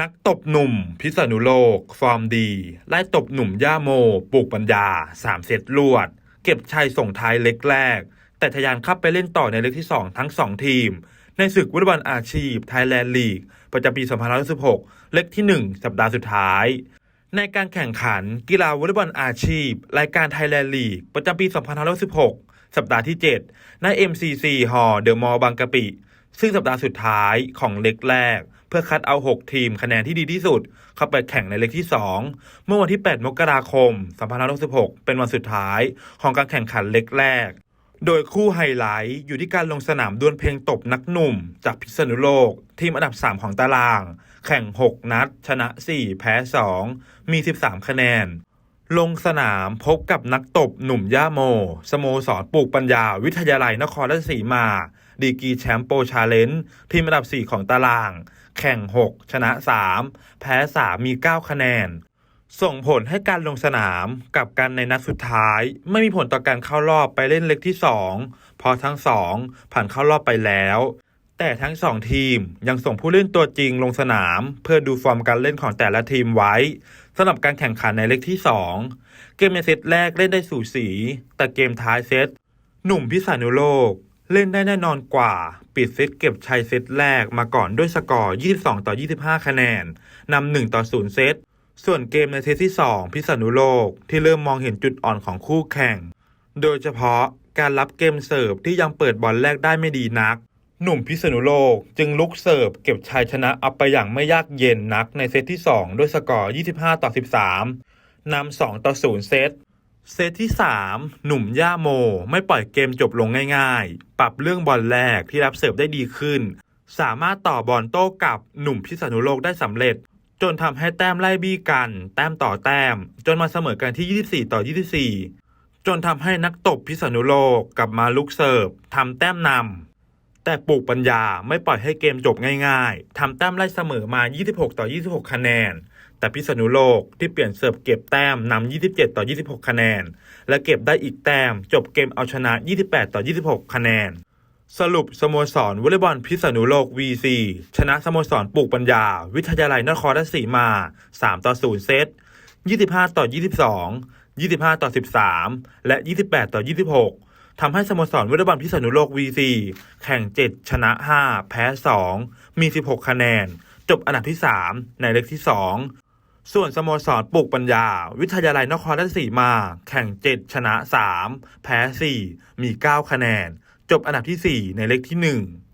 นักตบหนุ่ม พิษณุโลก ฟอร์มดี ไล่ตบหนุ่มย่าโมปลูกปัญญา3เซตรวด เก็บชัยส่งท้ายเล็กแรก แต่ทะยานเข้าไปเล่นต่อในเล็กที่ 2 ทั้ง 2 ทีม ในศึกวอลเลย์บอลอาชีพไทยแลนด์ลีก ประจำปี2516 เล็กที่ 1 สัปดาห์สุดท้าย ในการแข่งขันกีฬาวอลเลย์บอลอาชีพ รายการไทยแลนด์ลีก ประจำปี2516 สัปดาห์ที่7ณ MCC ฮอเดอะมอลล์บางกะปิ ซึ่งสัปดาห์สุดท้ายของเล็กแรก เพื่อคัดเอา 6 ทีมคะแนนที่ดีที่สุด เข้าไปแข่งในเล็กที่ 2 เมื่อวันที่ 8 มกราคม 2566 เป็นวันสุดท้ายของการแข่งขันเล็กแรก โดยคู่ไฮไลท์อยู่ที่การลงสนามดวลเพลงตบนักหนุ่ม จากพิษณุโลก ทีมอันดับ 3 ของตาราง แข่ง 6 นัด ชนะ 4 แพ้ 2 มี 13 คะแนนลงสนามพบกับนักตบหนุ่มย่าโม สโมสรปลูกปัญญาวิทยาลัยนครราชสีมา ดีกีแชมป์โปรชาเลนจ์ทีมอันดับ 4 ของตาราง แข่ง 6 ชนะ 3 แพ้ 3 มี 9 คะแนน ส่งผลให้การลงสนามกับการในนัดสุดท้าย ไม่มีผลต่อการเข้ารอบไปเล่นเล็กที่2เพราะทั้งสองผ่านเข้ารอบไปแล้วแต่ทั้งสองทีมยังส่งผู้เล่นตัวจริงลงสนาม เพื่อดูฟอร์มการเล่นของแต่ละทีมไว้สำหรับการแข่งขันในเล็กที่ 2 เกมในเซตแรกเล่นได้สูสี แต่เกมท้ายเซตหนุ่มพิษณุโลก เล่นได้แน่นอนกว่า ปิดเซตเก็บชัยเซตแรกมาก่อนด้วยสกอร์ 22 ต่อ 25 คะแนนนำ1ต่อ 0 เซต ส่วนเกมในเซตที่ 2 พิษณุโลกที่เริ่มมองเห็นจุดอ่อนของคู่แข่ง โดยเฉพาะการรับเกมเสิร์ฟที่ยังเปิดบอลแรกได้ไม่ดีนัก หนุ่มพิษณุโลกจึงลุกเสิร์ฟเก็บชัยชนะเอาไปอย่างไม่ยากเย็นนักในเซตที่ 2 ด้วยสกอร์ 25 ต่อ 13นำ2ต่อ 0 เซต เซตที่ 3 หนุ่มย่าโม ไม่ปล่อยเกมจบลงง่ายๆ ปรับเรื่องบอลแรกที่รับเสิร์ฟได้ดีขึ้น สามารถต่อบอลโต้กับหนุ่มพิษณุโลกได้สำเร็จ จนทำให้แต้มไล่บี้กัน แต้มต่อแต้ม จนมาเสมอกันที่ 24 ต่อ 24 จนทำให้นักตบพิษณุโลกกลับมาลุกเสิร์ฟทำแต้มนำ แต่ปลูกปัญญาไม่ปล่อยให้เกมจบง่ายๆ ทำแต้มไล่เสมอมา 26 ต่อ 26 คะแนน แต่พิษณุโลกที่เปลี่ยนเสิร์ฟเก็บแต้มนำ 27 ต่อ 26 คะแนน และเก็บได้อีกแต้ม จบเกมเอาชนะ 28 ต่อ 26 คะแนน สรุปสโมสรวอลเลย์บอลพิษณุโลก VC ชนะสโมสรปลูกปัญญา วิทยาลัยนครราชสีมา 3 ต่อ 0 เซต 25 ต่อ 22 25 ต่อ 13 และ 28 ต่อ 26 ทำให้สโมสรวอลเลย์บอลพิษณุโลก VC แข่ง 7 ชนะ 5 แพ้ 2 มี 16 คะแนน จบอันดับที่ 3 ในเล็กที่ 2 ส่วนสโมสรปลูกปัญญา วิทยาลัยนครราชสีมา แข่ง 7 ชนะ 3 แพ้ 4 มี 9 คะแนน จบอันดับที่ 4 ในเล็กที่ 1